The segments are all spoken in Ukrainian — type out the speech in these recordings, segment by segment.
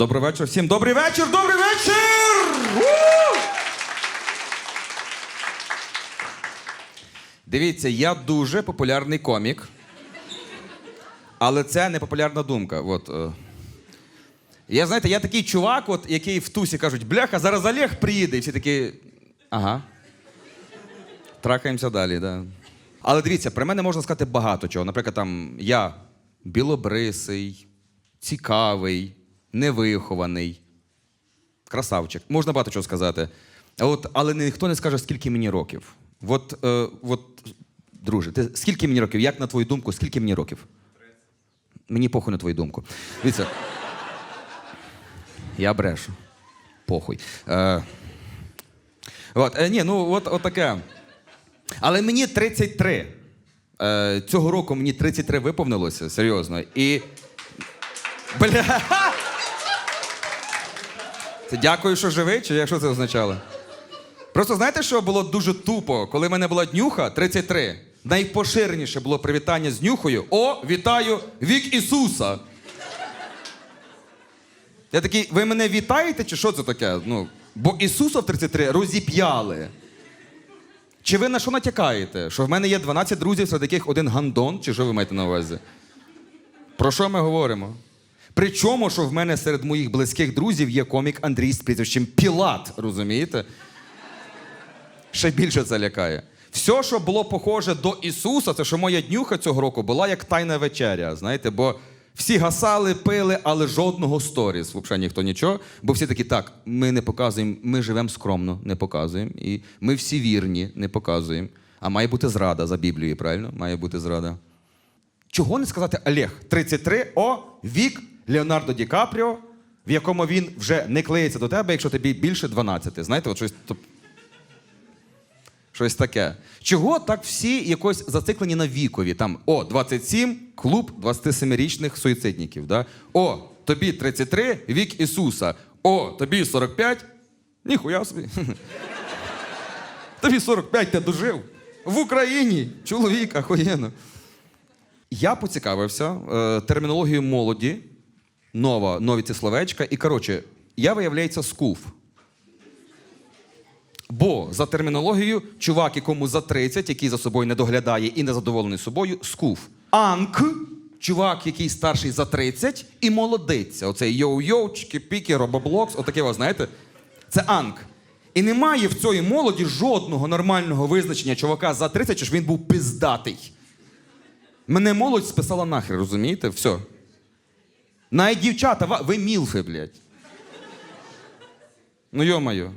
Добрий вечір всім. Добрий вечір! Добрий вечір! Дивіться, я дуже популярний комік. Але це не популярна думка. От, е. Я знаєте, я такий чувак, от, який в тусі кажуть, бляха, зараз Олег приїде. І всі такі. Ага. Трахаємося далі, да. Але дивіться, про мене можна сказати багато чого. Наприклад, там я білобрисий, цікавий, невихований, красавчик. Можна багато чого сказати. От, але ніхто не скаже, скільки мені років. От, е, от, друже, ти, скільки мені років? Як на твою думку, скільки мені років? 30. Мені похуй на твою думку. Дивіться. Я брешу. Похуй. Е, от, е, ні, ну от, от таке. Але мені 33. Е, цього року мені 33 виповнилося, серйозно. І. Бля. Це дякую, що живий, чи як що це означало? Просто знаєте, що було дуже тупо, коли в мене була днюха 33. Найпоширеніше було привітання з нюхою. О, вітаю! Вік Ісуса! Я такий, ви мене вітаєте, чи що це таке? Ну, бо Ісуса в 33 розіп'яли. Чи ви на що натякаєте? Що в мене є 12 друзів, серед яких один гандон, чи що ви маєте на увазі? Про що ми говоримо? Причому, що в мене серед моїх близьких друзів є комік Андрій з прізвищем Пілат, розумієте? Ще більше це лякає. Все, що було похоже до Ісуса, це що моя днюха цього року була як тайна вечеря. Знаєте, бо всі гасали, пили, але жодного сторіс. Взагалі ніхто нічого. Бо всі такі, так, ми не показуємо, ми живемо скромно, не показуємо. І ми всі вірні, не показуємо. А має бути зрада за Біблією, правильно? Має бути зрада. Чого не сказати Олег? 33, о, вік Леонардо Ді Капріо, в якому він вже не клеїться до тебе, якщо тобі більше 12. Знаєте, от щось. топ- Щось таке. Чого так всі якось зациклені на вікові? Там о, 27, клуб 27-річних суїцидників. Да? О, тобі 33, вік Ісуса. О, тобі 45. Ніхуя собі. Тобі 45 ти дожив. В Україні чоловік ахуєнно. Я поцікавився е, термінологією молоді, нова, нові ці словечка, і коротше, я виявляється скуф. Бо за термінологією, чувак, якому за 30, який за собою не доглядає і не задоволений собою, скуф. Анк, чувак, який старший за 30 і молодиться. Оцей йоу-йоу, чики-піки, робоблокс, отаке, ви знаєте. Це анк. І немає в цій молоді жодного нормального визначення чувака за 30, що ж він був пиздатий. Мене молодь списала нахер, розумієте? Все. Навіть дівчата, ви мілфи, блядь. Ну йо-моє.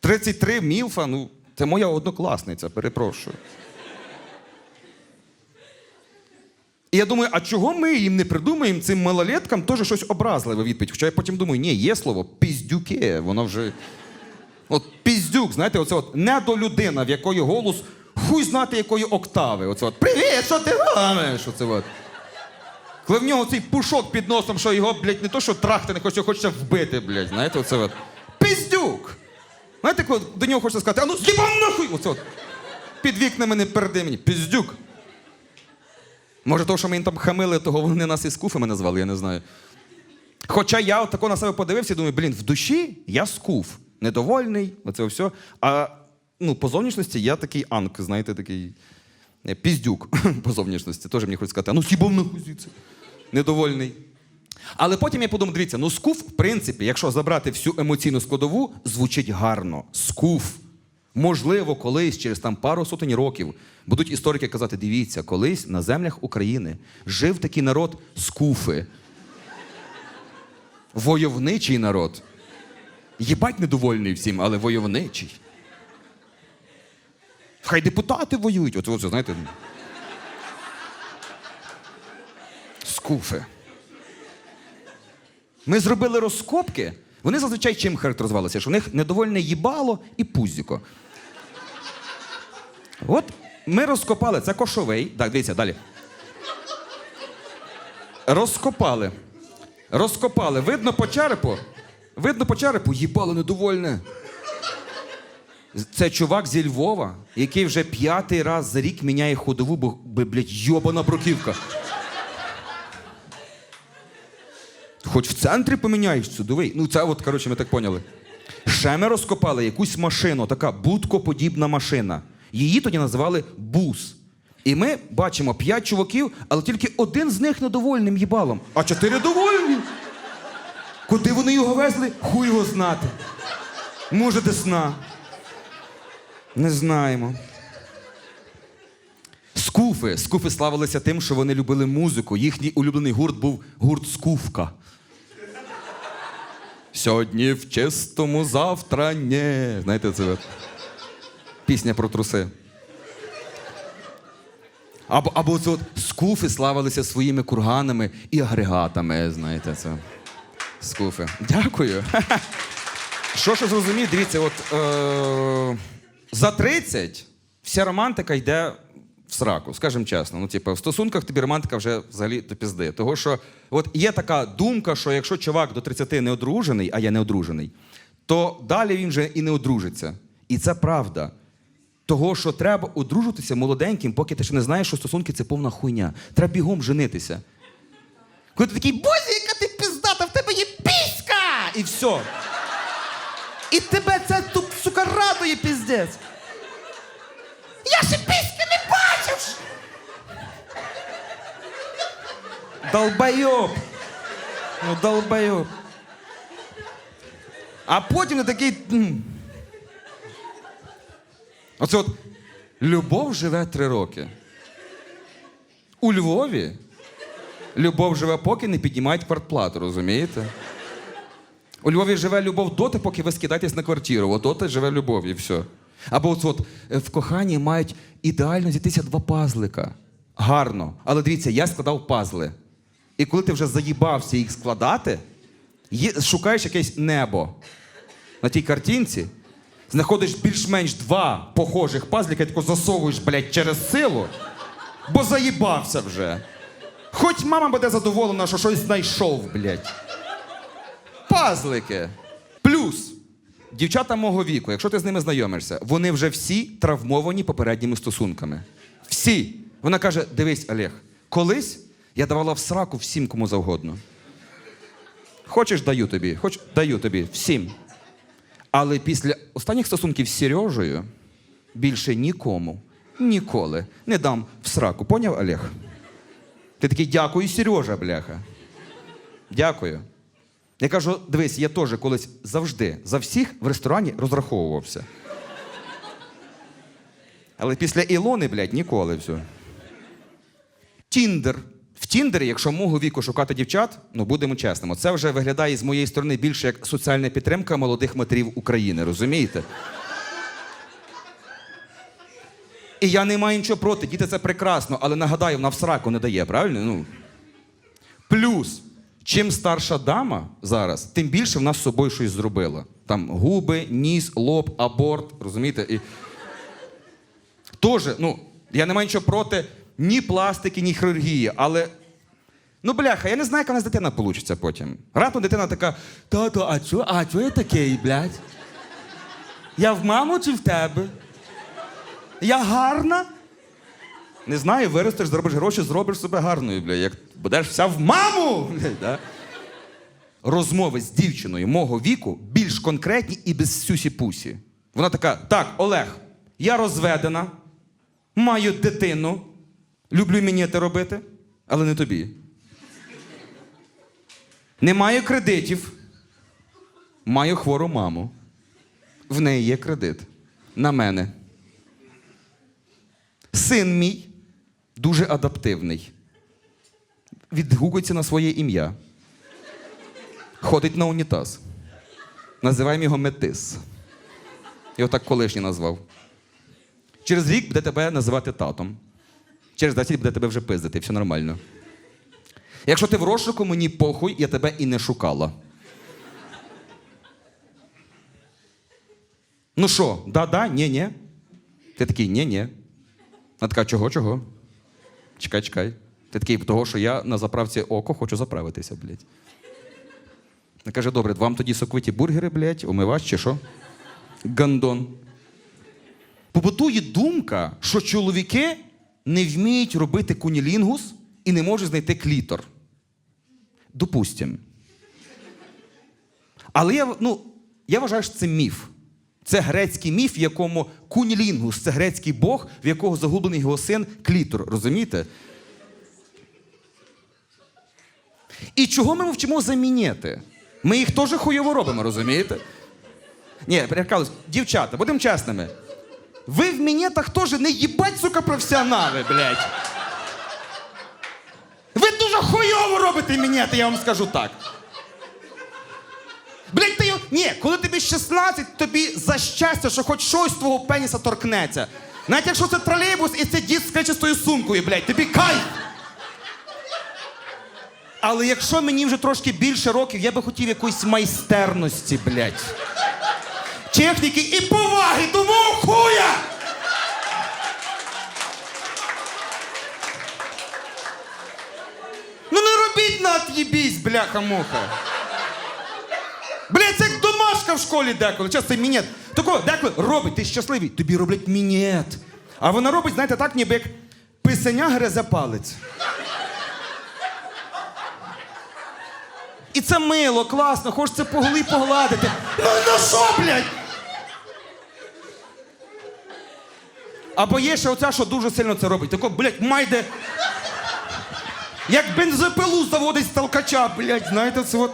33 мілфа, ну, це моя однокласниця, перепрошую. І я думаю, а чого ми їм не придумаємо цим малолеткам теж щось образливе відповідь? Хоча я потім думаю, ні, є слово піздюке, воно вже. От піздюк, знаєте, оце от недолюдина, в якої голос хуй знати якої октави. Оце от Привіт, що ти робиш? Оце от. Коли в нього цей пушок під носом, що його, блядь, не то, що трахти не хочеться, хочеться вбити, блядь, знаєте, оце от. Піздюк! Знаєте, коли до нього хочеться сказати, а ну з'їбав нахуй! Оце от. Під вікнами не переди мені. Піздюк. Може, того, що ми їм там хамили, того вони нас і скуфами назвали, я не знаю. Хоча я тако на себе подивився і думаю, блін, в душі я скуф, недовольний, оце все. А ну, по зовнішності я такий анк, знаєте, такий е, піздюк по зовнішності. Теж мені хочуть сказати, а ну сібом нахуй звідси. Недовольний. Але потім я подумав, дивіться, ну скуф, в принципі, якщо забрати всю емоційну складову, звучить гарно. Скуф. Можливо, колись, через там пару сотень років, будуть історики казати: дивіться, колись на землях України жив такий народ скуфи. Войовничий народ. Єбать недовольний всім, але войовничий. Хай депутати воюють. От, от, знаєте. Скуфи. Ми зробили розкопки. Вони зазвичай чим характеризувалися? Що в них недовольне їбало і пузіко. От ми розкопали, це кошовий. Так, дивіться, далі. Розкопали. Розкопали. Видно по черепу. Видно по черепу, їбало недовольне. Це чувак зі Львова, який вже п'ятий раз за рік міняє ходову, бо блядь, йобана бруківка. Хоч в центрі поміняєш судовий. Ну, це от, коротше, ми так поняли. Ще ми розкопали якусь машину, така будкоподібна машина. Її тоді називали бус. І ми бачимо п'ять чуваків, але тільки один з них недовольним їбалом, а чотири довольні. Куди вони його везли, хуй його знати. Може, десна. Не знаємо. Скуфи. Скуфи славилися тим, що вони любили музику. Їхній улюблений гурт був гурт Скуфка. Сьогодні в чистому, завтра ні. Знаєте, це пісня про труси. Або, або це от скуфи славилися своїми курганами і агрегатами. Знаєте, це. Скуфи. Дякую. Що ж зрозумів, дивіться, от е, за 30 вся романтика йде в сраку, скажімо чесно. Ну, типу, в стосунках тобі романтика вже взагалі до пізди. Того, що от є така думка, що якщо чувак до 30 не одружений, а я не одружений, то далі він вже і не одружиться. І це правда. Того, що треба одружитися молоденьким, поки ти ще не знаєш, що стосунки це повна хуйня. Треба бігом женитися. Коли ти такий, боже, яка ти пиздата, в тебе є піська! І все. І тебе це сука, радує піздець. Я ще піськи бачив! Ну, долбайоб. А потім такий. Оце от любов живе три роки. У Львові любов живе, поки не піднімають квартплату, розумієте? У Львові живе любов доти, поки ви скидаєтесь на квартиру. От доти живе любов і все. Або от, от е, в коханні мають ідеально зійтися два пазлика. Гарно. Але дивіться, я складав пазли. І коли ти вже заїбався їх складати, шукаєш якесь небо на тій картинці, знаходиш більш-менш два похожих пазлика, тако засовуєш, блядь, через силу, бо заїбався вже. Хоч мама буде задоволена, що щось знайшов, блядь. Пазлики. Дівчата мого віку, якщо ти з ними знайомишся, вони вже всі травмовані попередніми стосунками. Всі. Вона каже: дивись, Олег, колись я давала в сраку всім кому завгодно. Хочеш, даю тобі, хоч даю тобі всім. Але після останніх стосунків з Сережею більше нікому, ніколи не дам в сраку. Поняв, Олег? Ти такий дякую, Сережа, бляха. Дякую. Я кажу: дивись, я теж колись завжди за всіх в ресторані розраховувався. Але після Ілони, блядь, ніколи все. Тіндер. В Тіндері, якщо мого віку шукати дівчат, ну будемо чесними, це вже виглядає з моєї сторони більше як соціальна підтримка молодих матерів України, розумієте? І я не маю нічого проти, діти це прекрасно, але нагадаю, вона в сраку не дає, правильно? Ну. Плюс, чим старша дама зараз, тим більше вона з собою щось зробила. Там губи, ніс, лоб, аборт, розумієте? І... Тоже, ну, я не маю нічого проти ні пластики, ні хірургії, але. Ну, бляха, я не знаю, яка в нас дитина вийде потім. Раптом дитина така: тато, а чого, а чого я такий, блядь? Я в маму чи в тебе? Я гарна? Не знаю, виростеш, зробиш гроші, зробиш себе гарною, бля. Як будеш вся в маму. Да? Розмови з дівчиною мого віку більш конкретні і без сюсі-пусі. Вона така: так, Олег, я розведена, маю дитину, люблю мінети робити, але не тобі. Не маю кредитів, маю хвору маму. В неї є кредит. На мене. Син мій дуже адаптивний. Відгукується на своє ім'я. Ходить на унітаз. Називаємо його метис. Його так колишній назвав. Через рік буде тебе називати татом. Через 10 буде тебе вже пиздити, все нормально. Якщо ти в розшуку, мені похуй, я тебе і не шукала. Ну що, да-да, ні-ні. Ти такий, ні-ні. Вона така, чого, чого? Чекай, чекай. Ти такий, того, що я на заправці око хочу заправитися, блядь. Вона каже, добре, вам тоді соковиті бургери, блядь, умивач чи що? Гандон. Побутує думка, що чоловіки не вміють робити кунілінгус і не можуть знайти клітор. Допустим. Але я, ну, я вважаю, що це міф. Це грецький міф, в якому кунілінгус це грецький бог, в якого загублений його син клітор. Розумієте? І чого ми вчимо замінити? Ми їх теж хуйово робимо, розумієте? Ні, прикалуюсь. дівчата, будемо чесними. Ви в мінетах теж не їбать, сука, професіонали, блядь. Ви дуже хуйово робите мінети, я вам скажу так. Блядь, ти. Ні, коли тобі 16, тобі за щастя, що хоч щось твого пеніса торкнеться. Навіть якщо це тролейбус і це дід з кричастою сумкою, блядь, тобі кайф. Але якщо мені вже трошки більше років, я би хотів якоїсь майстерності, блядь. Техніки і поваги мого хуя! Ну не робіть на от'єбісь, бляха-муха. Блядь, це в школі деколи. Часто мінет. Тако, деколи робить, ти щасливий, тобі роблять мінет. А вона робить, знаєте, так, ніби як писеня гризе палець. І це мило, класно, хочеться по голі погладити. Ну на що, блядь? Або є ще оця, що дуже сильно це робить. Тако, блядь, майде. Як бензопилу заводить з толкача, блядь, знаєте, це от.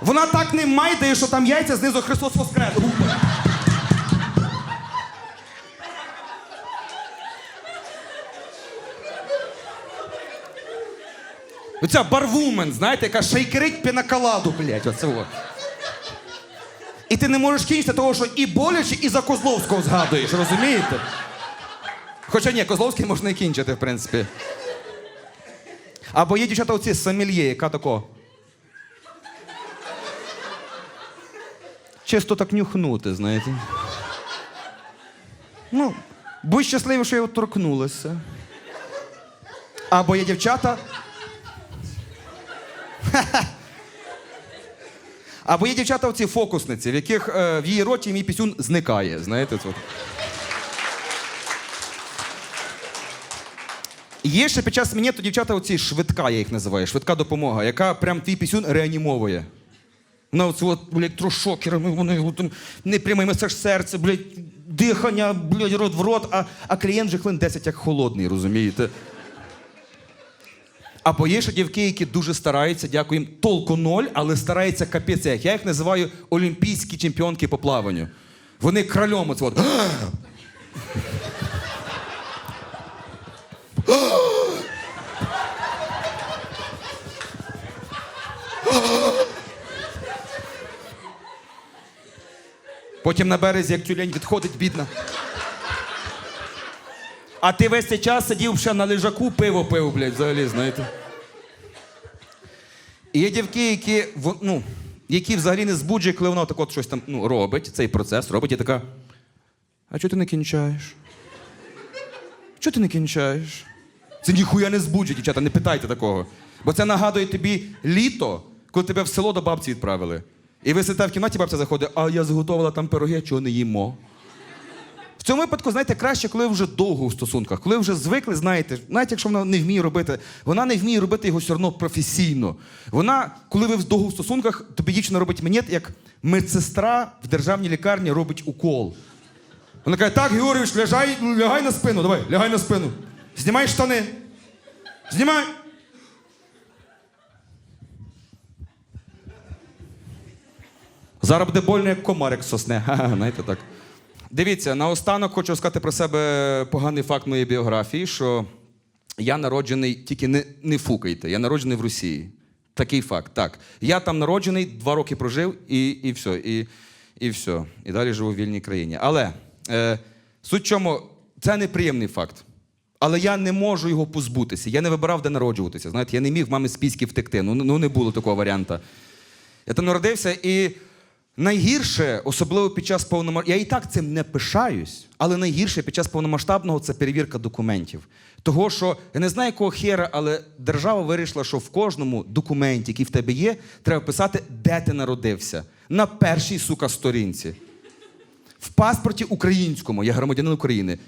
Вона так не майдає, що там яйця знизу Христос Воскрес. Оця барвумен, знаєте, яка шейкерить пінаколаду, блядь, оце от. І ти не можеш кінчити того, що і боляче, і за Козловського згадуєш, розумієте? Хоча ні, Козловський можна і кінчити, в принципі. Або є дівчата оці сомельє, яка тако. Чисто так нюхнути, знаєте. Ну, будь щасливий, що я торкнулася. Або є дівчата. Або є дівчата оці фокусниці, в яких е, в її роті мій пісюн зникає. Знаєте, це. Є ще під час мінету дівчата оці швидка, я їх називаю, швидка допомога, яка прям твій пісюн реанімовує. На оці от, блядь, електрошокерами, вони там, непрямий масаж серця, блядь, дихання, блядь, рот в рот, а, а клієнт же хвилин 10 як холодний, розумієте? Або є ще дівки, які дуже стараються, дякую їм, толку ноль, але стараються капець. Я їх називаю олімпійські чемпіонки по плаванню. Вони крольом оце. Потім на березі, як тюлень відходить, бідна. А ти весь цей час сидів ще на лежаку, пиво пив, блядь, взагалі, знаєте. І є дівки, які, ну, які взагалі не збуджує, коли вона так от щось там ну, робить, цей процес робить, і така. А чого ти не кінчаєш? Чого ти не кінчаєш? Це ніхуя не збуджує, дівчата, не питайте такого. Бо це нагадує тобі літо, коли тебе в село до бабці відправили. І ви сидите в кімнаті, бабця заходить, а я зготувала там пироги, а чого не їмо. В цьому випадку, знаєте, краще, коли ви вже довго у стосунках, коли вже звикли, знаєте, навіть якщо вона не вміє робити, вона не вміє робити його все одно професійно. Вона, коли ви в довго в стосунках, тобі дівчина робить мінет, як медсестра в державній лікарні робить укол. Вона каже, так, Георгійович, лягай, лягай на спину, давай, лягай на спину. Знімай штани. Знімай. Зараз буде больно, як комарик сосне. Знаєте так. Дивіться, наостанок хочу розказати про себе поганий факт моєї біографії, що я народжений, тільки не, не фукайте, я народжений в Росії. Такий факт. Так. Я там народжений, два роки прожив і, і все. І, і все. І далі живу в вільній країні. Але е, суть чому, це неприємний факт. Але я не можу його позбутися. Я не вибирав, де народжуватися. Знаєте, я не міг мами з піськи втекти. Ну, ну не було такого варіанта. Я там народився і найгірше, особливо під час повномасштабного, я і так цим не пишаюсь, але найгірше під час повномасштабного це перевірка документів. Того, що я не знаю, якого хера, але держава вирішила, що в кожному документі, який в тебе є, треба писати, де ти народився. На першій сука сторінці. В паспорті українському я громадянин України.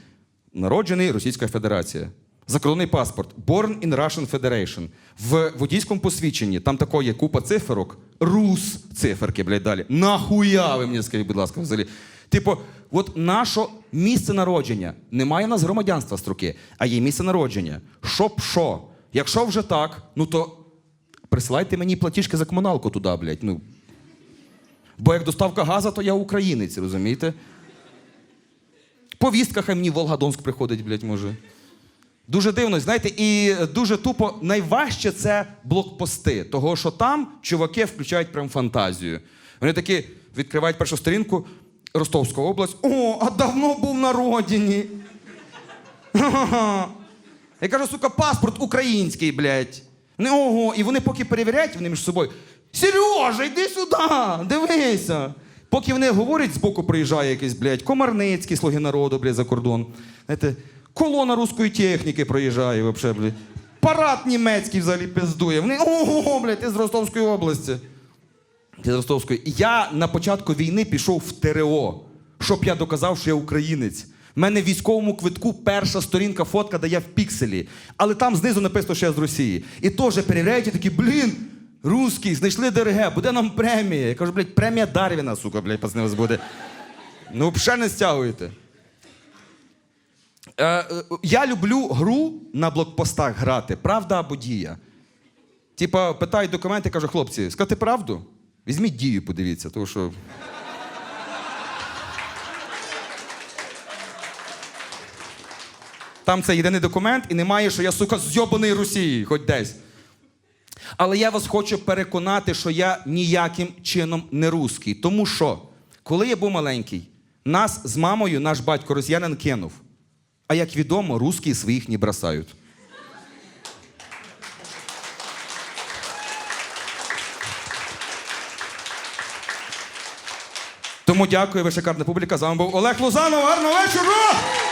Народжений Російська Федерація. Закордонний паспорт. Born in Russian Federation. В водійському посвідченні там такої є купа циферок. Рус циферки, блядь, далі. Нахуя ви мені скажіть, будь ласка, взагалі. Типу, от наше місце народження. Немає в нас громадянства строки, а є місце народження. Щоб що? Якщо вже так, ну то присилайте мені платіжки за комуналку туди, блядь. Ну. Бо як доставка газу, то я українець, розумієте? Повістка хай мені в Волгодонськ приходить, блядь, може. Дуже дивно, знаєте, і дуже тупо найважче це блокпости, того що там чуваки включають прям фантазію. Вони такі відкривають першу сторінку Ростовська область. О, а давно був на родині. Я кажу, сука, паспорт український, блядь. Не ого, і вони поки перевіряють вони між собою. Сережа, йди сюди, дивися. Поки вони говорять, збоку приїжджає якийсь, блядь, Комарницький, слуги народу, блядь, за кордон. Знаєте, колона руської техніки проїжджає, вообще, блядь. Парад німецький взагалі пиздує. Вони, ого, блядь, ти з Ростовської області. Ти з Ростовської. Я на початку війни пішов в ТРО, щоб я доказав, що я українець. У мене в військовому квитку перша сторінка фотка, де я в пікселі. Але там знизу написано, що я з Росії. І теж перевіряють і такі, блін, русський, знайшли ДРГ, буде нам премія. Я кажу, блядь, премія Дарвіна, сука, блядь, пацани, вас буде. Ну, взагалі не стягуєте. Е, е, я люблю гру на блокпостах грати, правда або дія. Типа, питають документи, кажу, хлопці, сказати правду? Візьміть дію, подивіться, тому що. Там це єдиний документ, і немає, що я, сука, з йобаної Росії, хоч десь. Але я вас хочу переконати, що я ніяким чином не русський. Тому що, коли я був маленький, нас з мамою наш батько росіянин кинув. А як відомо, русські своїх не бросають. Тому дякую, ви шикарна публіка. З вами був Олег Лузанов. Гарного вечора!